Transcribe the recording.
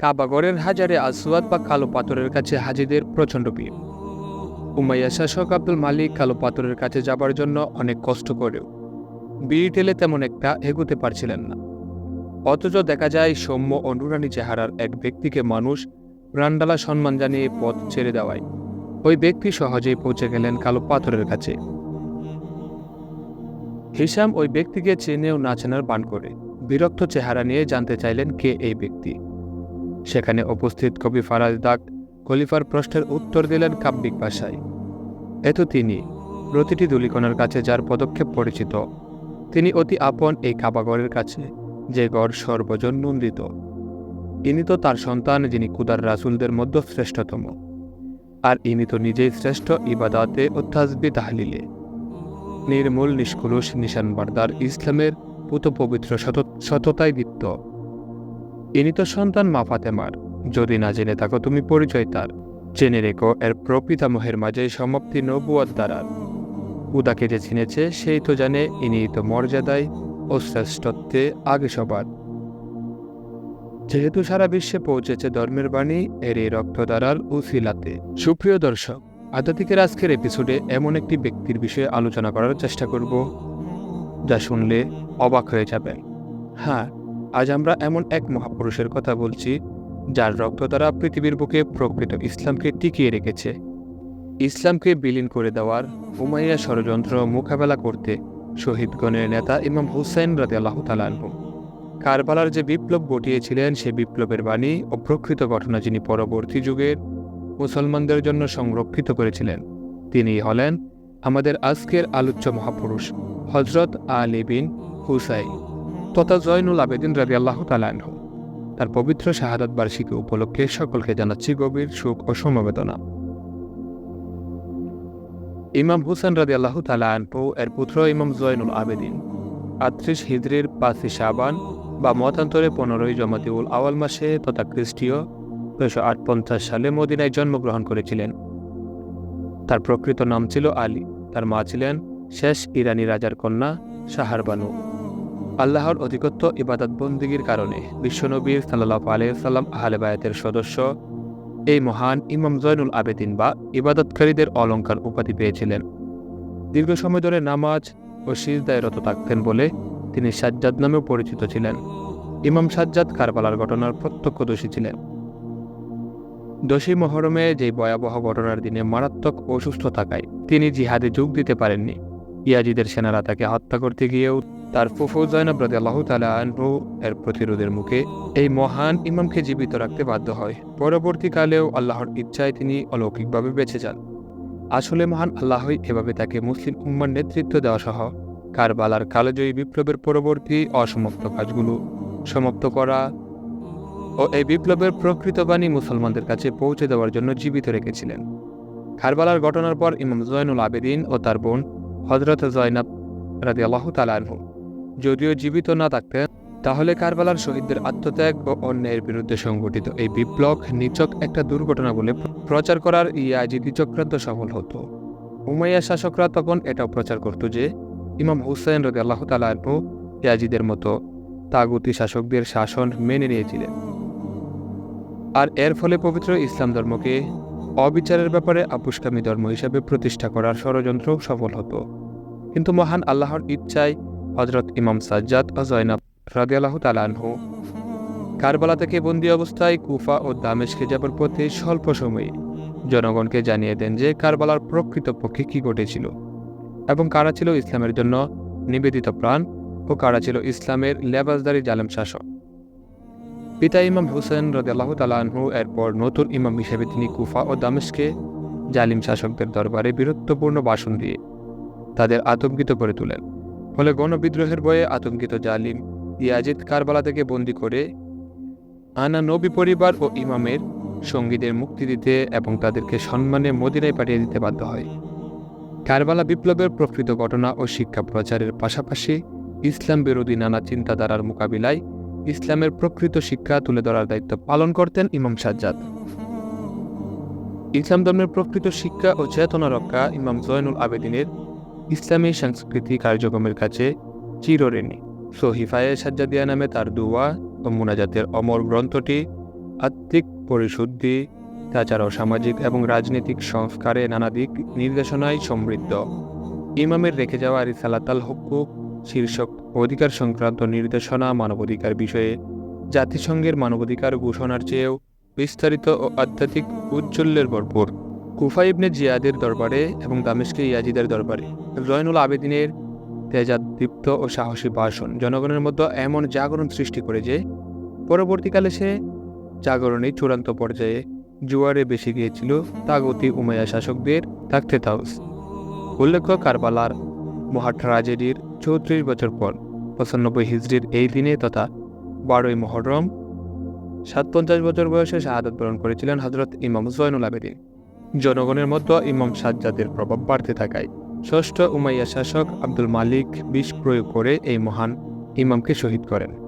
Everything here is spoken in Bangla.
কাবাগরের হাজারে আসওয়াদ বা কালো পাথরের কাছে হাজিদের প্রচণ্ড ভিড়। উমাইয়া শাসক আব্দুল মালিক কালো পাথরের কাছে যাবার জন্য অনেক কষ্ট করেও। বিড়ি টেলে তেমন একটা এগোতে পারছিলেন না। অথচ দেখা যায় সৌম্য অনুরানী চেহারার এক ব্যক্তিকে মানুষ প্রাণডালা সম্মান জানিয়ে পথ ছেড়ে দেওয়ায়। ওই ব্যক্তি সহজেই পৌঁছে গেলেন কালো পাথরের কাছে। হিসাম ওই ব্যক্তিকে চেনেও না চেনার বান করে। বিরক্ত চেহারা নিয়ে জানতে চাইলেন কে এই ব্যক্তি। সেখানে উপস্থিত কবি ফারাজ দাগ খলিফার প্রশ্নের উত্তর দিলেন কাব্যিক ভাষায়। এত তিনি প্রতিটি দুলিকণার কাছে যার পদক্ষেপ পরিচিত, তিনি অতি আপন এই কাবাগরের কাছে, যে গড় সর্বজন নন্দিত। ইনি তো তার সন্তান যিনি কুদার রাসুলদের মধ্যে শ্রেষ্ঠতম আর ইনি তো নিজেই শ্রেষ্ঠ ইবাদাতে ও তাহলিলে। নির্মূল, নিষ্কুলুষ নিশান বারদার ইসলামের পুত পবিত্র সত- সততায় দীপ্ত। ইনি তো সন্তান মা ফাতেমার। যদি না জেনে থাকো, তুমি পরিচয় তার। জেনে রেখো, এর প্রপিতামহের মাঝে সমাপ্তি নবুয়াদ দ্বারার উদাকে যে চিনেছে, সেই তো জানে ইনি তো মর্যাদায় ও শ্রেষ্ঠত্বে আগে সবার। যেহেতু সারা বিশ্বে পৌঁছেছে ধর্মের বাণী, এর এই রক্তধারার উসিলাতে। সুপ্রিয় দর্শক, আধ্যাত্মিকের আজকের এপিসোডে এমন একটি ব্যক্তির বিষয়ে আলোচনা করার চেষ্টা করব, যা শুনলে অবাক হয়ে যাবেন। হ্যাঁ আজ আমরা এমন এক মহাপুরুষের কথা বলছি, যার রক্ত দ্বারা পৃথিবীর বুকে প্রকৃত ইসলামকে টিকিয়ে রেখেছে। ইসলামকে বিলীন করে দেওয়ার উমাইয়া ষড়যন্ত্র মোকাবেলা করতে শহীদগণের নেতা ইমাম হুসাইন রাতে আল্লাহ তালানহু কারবালার যে বিপ্লব ঘটিয়েছিলেন, সে বিপ্লবের বাণী ও প্রকৃত ঘটনা যিনি পরবর্তী যুগের মুসলমানদের জন্য সংরক্ষিত করেছিলেন, তিনি হলেন আমাদের আজকের আলোচ্য মহাপুরুষ হজরত আলী বিন হুসাইন। তথা জয়নুল আবেদিন রাজি আল্লাহ তালানহু তার পবিত্র শাহাদাত বার্ষিকী উপলক্ষে সকলকে জানাচ্ছি গভীর সুখ ও সমবেদনা। ইমাম হুসেন রাজি আল্লাহ তালানহু এর পুত্র ইমাম জয়নুল আবেদিন আত্রিশ হিজরির পাঁচই শাবান বা মতান্তরে পনেরোই জমাতিউল আওয়াল মাসে তথা খ্রিস্টীয় নয়শো আট পঞ্চাশ সালে মদিনায় জন্মগ্রহণ করেছিলেন। তার প্রকৃত নাম ছিল আলী। তার মা ছিলেন শেষ ইরানি রাজার কন্যা সাহারবানু আল্লাহর অধিকত্ব ইবাদত বন্দিগির কারণে বিশ্বনবীর সাল্লাহ আলিয়াল্লাম আহলে বায়াতের সদস্য। এই মহান ইমাম জয়নুল আবেদিন বা ইবাদতকারীদের অলঙ্কার উপাধি পেয়েছিলেন। দীর্ঘ সময় ধরে নামাজ ও সিজদায় রত থাকতেন বলে তিনি সাজ্জাদ নামেও পরিচিত ছিলেন। ইমাম সাজ্জাদ কারবালার ঘটনার প্রত্যক্ষদর্শী ছিলেন। দোষী মহরমে যে ভয়াবহ ঘটনার দিনে মারাত্মক অসুস্থ থাকায় তিনি জিহাদে যোগ দিতে পারেননি। ইয়াজিদের সেনারা তাকে হত্যা করতে গিয়েও তার ফুফু জয়নব রাজি আল্লাহ তালু এর প্রতিরোধের মুখে এই মহান ইমামকে জীবিত রাখতে বাধ্য হয়। পরবর্তীকালেও আল্লাহর ইচ্ছায় তিনি অলৌকিকভাবে বেঁচে যান। আসলে মহান আল্লাহই এভাবে তাকে মুসলিম উম্মার নেতৃত্ব দেওয়া সহ কারবালার কালজয়ী বিপ্লবের পরবর্তী অসমাপ্ত কাজগুলো সমাপ্ত করা ও এই বিপ্লবের প্রকৃত বাণী মুসলমানদের কাছে পৌঁছে দেওয়ার জন্য জীবিত রেখেছিলেন। কারবালার ঘটনার পর ইমাম জয়নুল আবেদিন ও তার বোন হজরত জয়নাব রাদি আল্লাহ তালানহু যদিও জীবিত না থাকতেন, তাহলে কারবালার শহীদদের আত্মত্যাগ ও অন্যায়ের বিরুদ্ধে সংগঠিত এই বিপ্লব নিচক একটা দুর্ঘটনা বলে প্রচার করার ইয়াজিদি চক্রান্ত সফল হতো। উমাইয়া শাসকরা তখন এটাও প্রচার করত যে, ইমাম হুসাইন রদি আল্লাহ তালাহু ইয়াজিদের মতো তাগুতি শাসকদের শাসন মেনে নিয়েছিলেন। আর এর ফলে পবিত্র ইসলাম ধর্মকে অবিচারের ব্যাপারে আপুষ্কামী ধর্ম হিসাবে প্রতিষ্ঠা করার ষড়যন্ত্র সফল হতো। কিন্তু মহান আল্লাহর ইচ্ছায় হজরত ইমাম সাজ্জাদ ও জয়নাব রাদি আল্লাহ তালানহু কারবালা থেকে বন্দী অবস্থায় কুফা ও দামেশকে যাবার পথে স্বল্প সময়ে জনগণকে জানিয়ে দেন যে কারবালার প্রকৃত পক্ষে কী ঘটেছিল এবং কারা ছিল ইসলামের জন্য নিবেদিত প্রাণ ও কারা ছিল ইসলামের লেবাজদারি জালেম শাসক। পিতা ইমাম হুসেন রদাল্লাহ তালাহু এরপর নতুন ইমাম হিসেবে তিনি কুফা ও দামেশকে জালিম শাসকদের দরবারে বীরত্বপূর্ণ ভাষণ দিয়ে তাদের আতঙ্কিত করে তোলেন। ফলে গণবিদ্রোহের ভয়ে আতঙ্কিত জালিম ইয়াজিদ কারবালা থেকে বন্দি করে আনা নবী পরিবার ও ইমামের সঙ্গীদের মুক্তি দিতে এবং তাদেরকে সম্মানে মদিনায় পাঠিয়ে দিতে বাধ্য হয়। কারবালা বিপ্লবের প্রকৃত ঘটনা ও শিক্ষা প্রচারের পাশাপাশি ইসলাম বিরোধী নানা চিন্তাধারার মোকাবিলায় ইসলামের প্রকৃত শিক্ষা তুলে ধরার দায়িত্ব পালন করতেন ইমাম সাজ্জাদ। ইসলাম ধর্মের প্রকৃত শিক্ষা ও চেতনা রক্ষা ইমাম জয়নুল আবেদিনের ইসলামী সাংস্কৃতিক কার্যক্রমের কাছে চিরঋণী। সহিফায়ে সাজ্জাদিয়া নামে তার দুয়া ও মুনাজাতের অমর গ্রন্থটি আত্মিক পরিশুদ্ধি তাছাড়াও সামাজিক এবং রাজনৈতিক সংস্কারে নানা দিক নির্দেশনায় সমৃদ্ধ। ইমামের রেখে যাওয়া রিসালাতাল হুকুক শীর্ষক অধিকার সংক্রান্ত নির্দেশনা মানবাধিকার বিষয়ে জাতিসংঘের মানবাধিকার ঘোষণার চেয়েও বিস্তারিত ও আধ্যাত্মিক উজ্জ্বল্যের ভরপুর। কুফা ইবনে জিয়াদের দরবারে এবং দামেশকে ইয়াজিদের দরবারে জয়নুল আবেদিনের তেজাদীপ্ত ও সাহসী ভাষণ। জনগণের মধ্যে এমন জাগরণ সৃষ্টি করে যে, পরবর্তীকালে সে জাগরণে চূড়ান্ত পর্যায়ে জুয়ারে বেশি গিয়েছিল তাগতি উমাইয়া শাসকদের থাকতে তাউস উল্লেখ্য, কারবালার মহা ট্রাজেডির চৌত্রিশ বছর পর পঁচানব্বই হিজড়ির এই দিনে তথা বারোই মহরম সাতপঞ্চাশ বছর বয়সে শাহাদত বরণ করেছিলেন হজরত ইমাম জয়নুল আবেদিন। জনগণের মধ্যে ইমাম সাজ্জাদের প্রভাব বাড়তে থাকায় ষষ্ঠ উমাইয়া শাসক আব্দুল মালিক বিষ প্রয়োগ করে এই মহান ইমামকে শহীদ করেন।